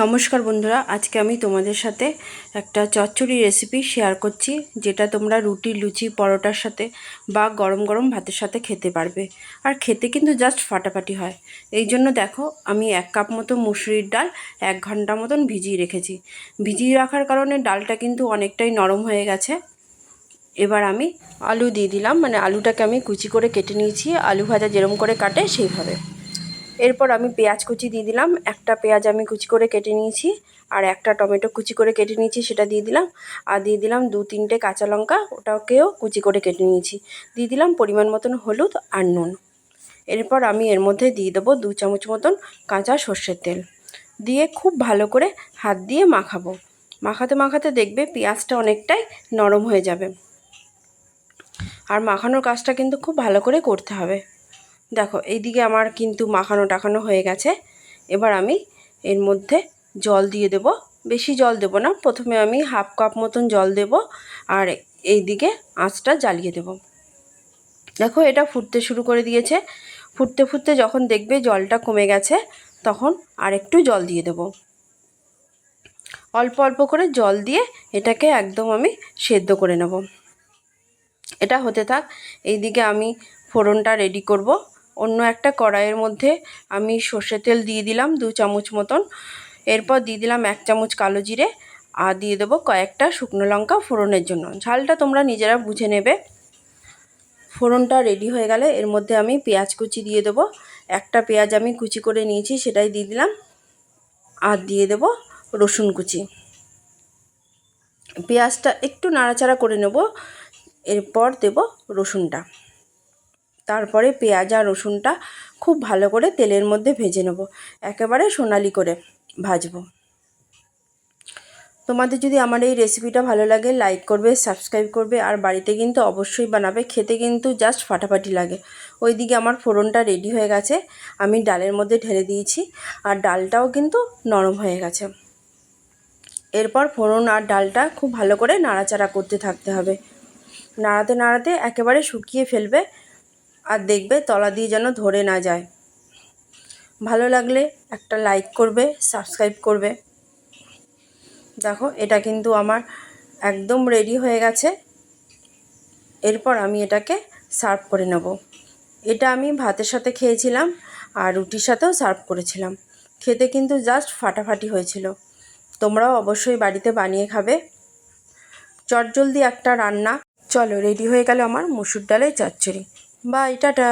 নমস্কার বন্ধুরা, আজকে আমি তোমাদের সাথে একটা চচ্চড়ি রেসিপি শেয়ার করছি, যেটা তোমরা রুটি, লুচি, পরোটার সাথে বা গরম গরম ভাতের সাথে খেতে পারবে। আর খেতে কিন্তু জাস্ট ফাটাফাটি হয়। এই জন্য দেখো, আমি এক কাপ মতো মুসুরির ডাল এক ঘণ্টা মতন ভিজিয়ে রেখেছি। ভিজিয়ে রাখার কারণে ডালটা কিন্তু অনেকটাই নরম হয়ে গেছে। এবার আমি আলু দিয়ে দিলাম মানে আলুটাকে আমি কুচি করে কেটে নিয়েছি। আলু ভাজা যেরম করে কাটে সেইভাবে। এরপর আমি পেঁয়াজ কুচি দিয়ে দিলাম। একটা পেঁয়াজ আমি কুচি করে কেটে নিয়েছি আর একটা টমেটো কুচি করে কেটে নিয়েছি, সেটা দিয়ে দিলাম। আর দিয়ে দিলাম দু তিনটে কাঁচা লঙ্কা, ওটাকেও কুচি করে কেটে নিয়েছি। দিয়ে দিলাম পরিমাণ মতন হলুদ আর নুন। এরপর আমি এর মধ্যে দিয়ে দেবো দু চামচ মতন কাঁচা সর্ষের তেল। দিয়ে খুব ভালো করে হাত দিয়ে মাখাবো। মাখাতে মাখাতে দেখবে পেঁয়াজটা অনেকটাই নরম হয়ে যাবে। আর মাখানোর কাজটা কিন্তু খুব ভালো করে করতে হবে। দেখো, এইদিকে আমার কিন্তু মাখানো টাখানো হয়ে গেছে। এবার আমি এর মধ্যে জল দিয়ে দেব। বেশি জল দেব না, প্রথমে আমি হাফ কাপ মতন জল দেব আর এই দিকে আঁচটা জ্বালিয়ে দেব। দেখো, এটা ফুটতে শুরু করে দিয়েছে। ফুটতে ফুটতে যখন দেখবে জলটা কমে গেছে, তখন আর একটু জল দিয়ে দেব। অল্প অল্প করে জল দিয়ে এটাকে একদম আমি সেদ্ধ করে নেব। এটা হতে থাক, এইদিকে আমি ফোড়নটা রেডি করব। অন্য একটা কড়াইয়ের মধ্যে আমি সর্ষে তেল দিয়ে দিলাম দু চামচ মতন। এরপর দিয়ে দিলাম এক চামচ কালো জিরে আর দিয়ে দেবো কয়েকটা শুকনো লঙ্কা ফোড়নের জন্য। ঝালটা তোমরা নিজেরা বুঝে নেবে। ফোড়নটা রেডি হয়ে গেলে এর মধ্যে আমি পেঁয়াজ কুচি দিয়ে দেবো। একটা পেঁয়াজ আমি কুচি করে নিয়েছি, সেটাই দিয়ে দিলাম। আর দিয়ে দেবো রসুন কুচি। পেঁয়াজটা একটু নাড়াচাড়া করে নেব। এরপর দেব রসুনটা। তারপরে পেঁয়াজ আর রসুনটা খুব ভালো করে তেলের মধ্যে ভেজে নেব। একেবারে সোনালি করে ভাজবো। তোমাদের যদি আমার এই রেসিপিটা ভালো লাগে লাইক করবে সাবস্ক্রাইব করবে, আর বাড়িতে কিন্তু অবশ্যই বানাবে। খেতে কিন্তু জাস্ট ফাটাফাটি লাগে। ওইদিকে আমার ফোড়নটা রেডি হয়ে গেছে। আমি ডালের মধ্যে ঢেলে দিয়েছি। আর ডালটাও কিন্তু নরম হয়ে গেছে। এরপর ফোড়ন আর ডালটা খুব ভালো করে নাড়াচাড়া করতে থাকতে হবে। নাড়াতে নাড়াতে একেবারে শুকিয়ে ফেলবে। আর দেখবে তলা দিয়ে যেন ধরে না যায়। ভালো লাগলে একটা লাইক করবে সাবস্ক্রাইব করবে। দেখো, এটা কিন্তু আমার একদম রেডি হয়ে গেছে। এরপর আমি এটাকে সার্ভ করে নেব। এটা আমি ভাতের সাথে খেয়েছিলাম আর রুটির সাথেও সার্ভ করেছিলাম। খেতে কিন্তু জাস্ট ফাটাফাটি হয়েছিল। তোমরাও অবশ্যই বাড়িতে বানিয়ে খাবে। চটজলদি একটা রান্না। চলো রেডি হয়ে গেল আমার মুসুর ডালের চচ্চড়ি। Bye tata.